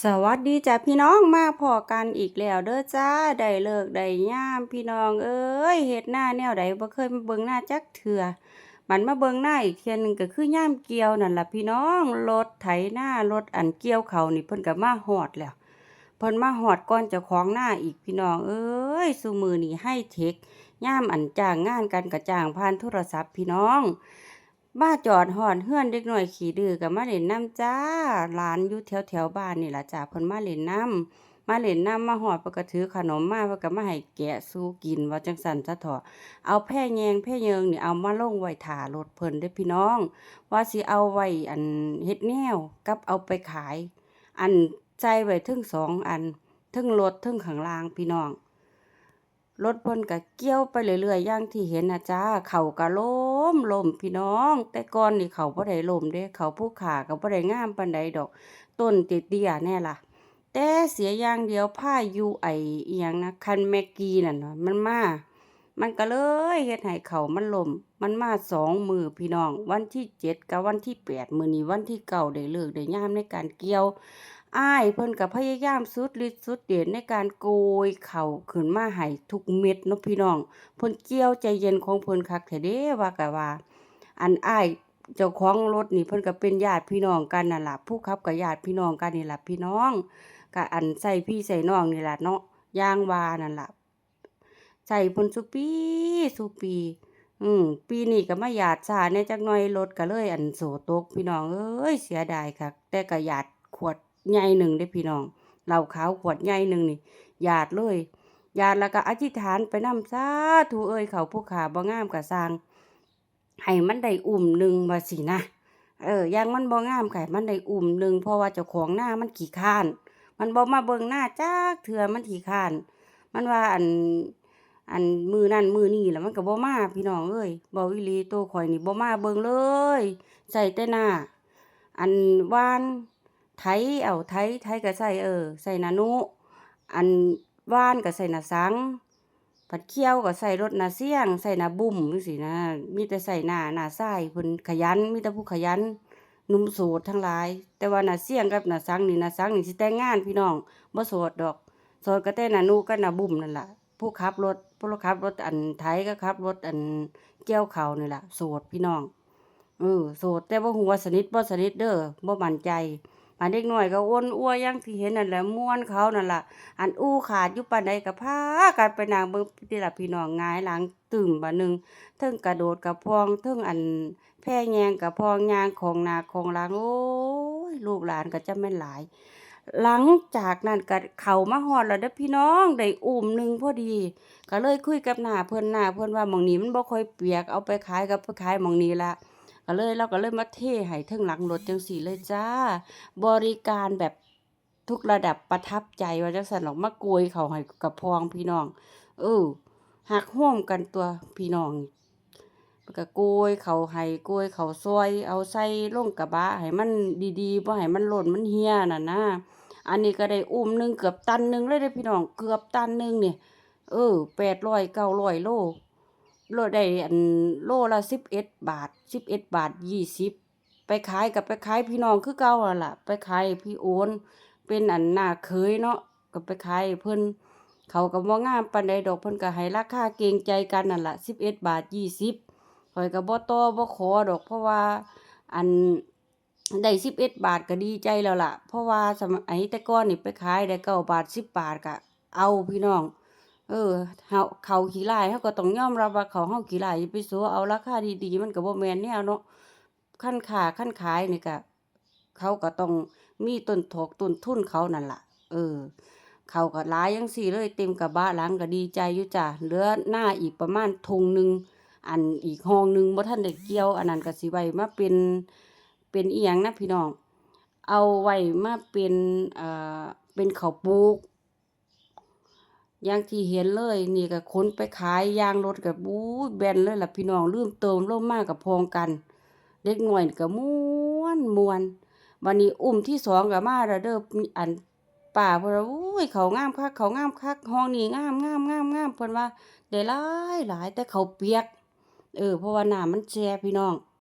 สวัสดีจ้ะพี่น้องมาพอกันอีกแล้วเด้อจ้าได้เลิกได้ย่ามพี่น้องเอ้ยเฮ็ดหน้าแนวใดบ่เคยมาเบิ่งหน้าจักเทื่อมันมาเบิ่งหน้าอีกเทื่อหนึงก็คือย่ามเกี่ยวนั่นล่ะพี่น้องรถไถหน้ารถอันเกี่ยวเขานี่เพิ่นก็มาฮอดแล้วเพิ่นมาฮอดก่อนเจ้าของหน้าอีกพี่น้องเอ้ยซุมือนี้ไฮเทคย่ามอันจ้างงานกันก็จ้างผ่านโทรศัพท์พี่น้อง มาจอดฮอดเฮือนเด็กหน้อยขี้ดื้อก็มาเล่นน้ำจ้าหลานอยู่แถวๆบ้านนี่ล่ะจ้าเพิ่นมาเล่นน้ำมาเล่นน้ำมาฮอดเพิ่นก็ถือขนมมาเพิ่นก็มาให้แกะสู่กินว่าจังซั่นซะถาะเอาแพร่แยงแพร่เยิงนี่เอามาลงไว้ท่ารถเพิ่นเด้พี่น้อง ว่าสิเอาไว้อันเฮ็ดแนวกับเอาไปขาย อันใส่ไว้ทึ่งสองอันทึ่งรถทึ่งข้างล่างพี่น้อง รถเพิ่นก็เกี่ยวไปเรื่อยๆอย่างที่เห็นนะจ้าเขาก็ล้มล้มพี่น้อง แต่ก่อนนี่เขาบ่ได้ล้มเด้เขาภูขาก็บ่ได้งามปานใดดอก ต้นเตี้ยๆแน่ล่ะ แต่เสียอย่างเดียวพายุไอ้อิหยังนะคันแมกกีนั่นน่ะมันมามันก็เลยเฮ็ดให้เขามันลม มันมาสองมือพี่น้อง วันที่เจ็ดกับวันที่แปดมือนี้วันที่เก้าได้เลิกได้ยามในการเกี่ยว อ้ายเพิ่นก็พยายามสุดฤทธิ์สุดเดชในการโกยเข้าขึ้นมาให้ทุกเม็ดเนาะพี่น้องเพิ่นเกี่ยวใจเย็นของเพิ่นคักแท้เด้ว่าก็ว่า อันอ้ายเจ้าของรถนี่เพิ่นก็เป็นญาติพี่น้องกันนั่นล่ะผู้ขับก็ญาติพี่น้องกันนี่ล่ะพี่น้องก็อันใส่พี่ใส่น้องนี่ล่ะเนาะย่างวานั่นล่ะใส่เพิ่นซุปีซุปีอืมปีนี้ก็มาหยาดช้าแหน่จักหน่อยรถก็เลยอันโสตกพี่น้องเอ้ยเสียดายคักแต่ก็หยาดขวด ใหญ่หนึ่งเด้พี่น้องเหล้าขาวขวดใหญ่หนึ่งนี่หยาดเลยหยาดแล้วก็อธิษฐานไปนำสาธุเอ้ยเขาผู้ขาบ่งามก็สร้างให้มันได้อุ้มหนึ่งว่าสินะเออย่างมันบ่งามก็ให้มันได้อุ้มหนึ่งเพราะว่าเจ้าของหน้ามันขี้คร้าน มันบ่มาเบิ่งหน้าจักเทื่อมันขี้คร้าน มันว่าอันอันมือนั้นมือนี้แล้วมันก็บ่มาพี่น้องเอ้ยเว้าอีหลีโตข้อยนี่บ่มาเบิ่งเลยใช้แต่หน้า อันวาน ไถเอาไถไถก็ใช้เออใช้นาโนอันว่านก็ใช้นาสังผัดเคี่ยวก็ใส่รถนาเสียง ใส่นาบุ้มจังซี้นะ มีแต่ใส่หน้าหน้าทรายเพิ่นขยัน มีแต่ผู้ขยันหนุ่มโสดทั้งหลาย แต่ว่านาเสียงกับนาสังนี่นาสังนี่สิแต่งงานพี่น้องบ่โสดดอกโสดก็แต่นานูกับนาบุ้มนั่นล่ะผู้ขับรถผู้ขับรถอันไถก็ขับรถอันเกี่ยวข้านี่ล่ะโสดพี่น้องเออโสดแต่บ่ฮู้ว่าสนิทบ่สนิทเด้อบ่มั่นใจ อันเด็กหน้อยก็อ้วนอัวอย่างที่เห็นนั่นแหละม่วนเขานั่นล่ะ อันอู้ขาดอยู่ปานใดก็พากันไปนั่งเบิ่งนี่ละพี่น้องงายหลังตึงบัดหนึ่งเทิงกระโดดกระพองเทิงอันแพ่แยงกระพองยางของนาของหลังโอ้ยลูกหลานก็จะแม่นหลาย หลังจากนั้นก็เข้ามาฮอดแล้วเด้อพี่น้องได้อุ้มหนึ่งพอดี ก็เลยคุยกับหน้าเพิ่นหน้าเพิ่นว่าหมองนี้มันบ่ค่อยเปียกเอาไปขายก็ไปขายหมองนี้ละ ก็เลยเราก็เลยมาเทให้เทิงหลังรถจังซี่เลยจ้า บริการแบบทุกระดับประทับใจว่าจังซั่นดอกมาโกยเขาให้กับพองพี่น้อง เออฮักโฮมกันตัวพี่น้องมันก็โกยเขาให้โกยเขาซอย เอาใส่ลงกระบะให้มันดีๆบ่ให้มันหล่นมันเหี่ยนั่นนะอันนี้ก็ได้อุ้มหนึ่งเกือบตันหนึ่งเลยเด้พี่น้องเกือบตันหนึ่งเนี่ยเออแปดร้อยเก้าร้อยโล โลได้อันโลละสิบเอ็ดบาทสิบเอ็ดบาทยี่สิบไปขายกับไปขายพี่น้องคือเก่าหั่นล่ะ ไปขายพี่โอนเป็นอันหน้าเคยเนาะก็ไปขายเพิ่นเขาก็บ่งามปานใดดอกเพิ่นก็ให้ราคาเกงใจกันนั่นล่ะสิบเอ็ดบาทยี่สิบข้อยก็บ่ต่อบ่ขอดอก เพราะว่าอันได้สิบเอ็ดบาทก็ดีใจแล้วล่ะ เพราะว่าสมัยแต่ก่อนนี่ไปขายได้เก้าบาทสิบบาทก็เอาพี่น้อง เออเฮาเขาขี้ร้ายเฮาก็ต้องยอมรับว่าเขาเฮาขี้ร้ายอย่ไปสัวเอาราคาดีๆ มันก็บ่แม่นแนวเนาะคันค้าคันขายนี่ก็เขาก็ต้องมีต้นถกต้นทุนเขานั่นล่ะ เออ เขาก็หลายจังซี่เลยเต็มกระบะหลังก็ดีใจอยู่จ้ะเหลือหน้าอีกประมาณถุงหนึ่งอันอีกห้องหนึ่งบ่ทันได้เกี่ยว อันนั้นก็สิไว้มาเป็นเป็นเอียงนะพี่น้อง เอาไว้มาเป็นเอ่อเป็นเขาปลูก อย่างที่เห็นเลย นี่ก็ขนไปขายยางรถก็บู๊ยแบนเลยล่ะพี่น้องลืมเติมลงมาก็พองกัน เด็กหน้อยนี่ก็ม่วนมวนวันนี้อุ้มที่สองก็มาแล้วเด้ออันป้าเพิ่นว่าอุ้ยเขางามคักเขางามคักห้องนี้งามงามงามงามเพิ่นว่าได้หลายหลายแต่เขาเปียก เออเพราะว่าน้ำมันแช่พี่น้อง